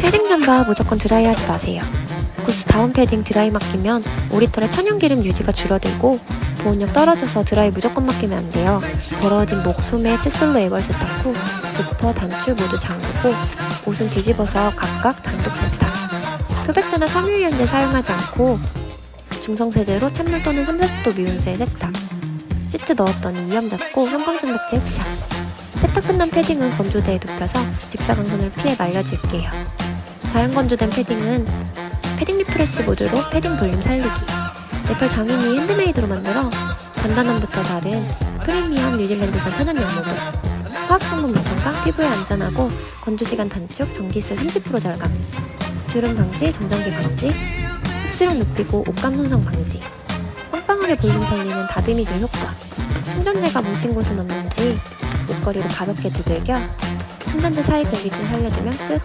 패딩 잠바 무조건 드라이 하지 마세요. 구스 다운 패딩 드라이 맡기면 오리털의 천연기름 유지가 줄어들고 보온력 떨어져서 드라이 무조건 맡기면 안 돼요. 더러워진 목, 소매, 칫솔로 애벌 세탁 후 지퍼, 단추 모두 잠그고 옷은 뒤집어서 각각 단독 세탁. 표백제나 섬유유연제 사용하지 않고 중성세제로 찬물 또는 3, 40도 미온수에 세탁. 시트 넣었더니 이염 잡고 형광장갑제 흡착. 세탁 끝난 패딩은 건조대에 눕혀서 직사광선을 피해 말려줄게요. 자연 건조된 패딩은 패딩 리프레시 모드로 패딩 볼륨 살리기. 네팔 장인이 핸드메이드로 만들어 단단함부터 다른 프리미엄 뉴질랜드산 천연羊毛물. 화학성분 무첨가, 피부에 안전하고 건조시간 단축, 전기세 30% 절감. 주름 방지, 정전기 방지, 흡수력 높이고 옷감 손상 방지. 빵빵하게 볼륨 살리는 다듬이질 효과. 충전재가 뭉친 곳은 없는지 목걸이로 가볍게 두들겨 충전재 사이 공기 좀 살려주면 끝.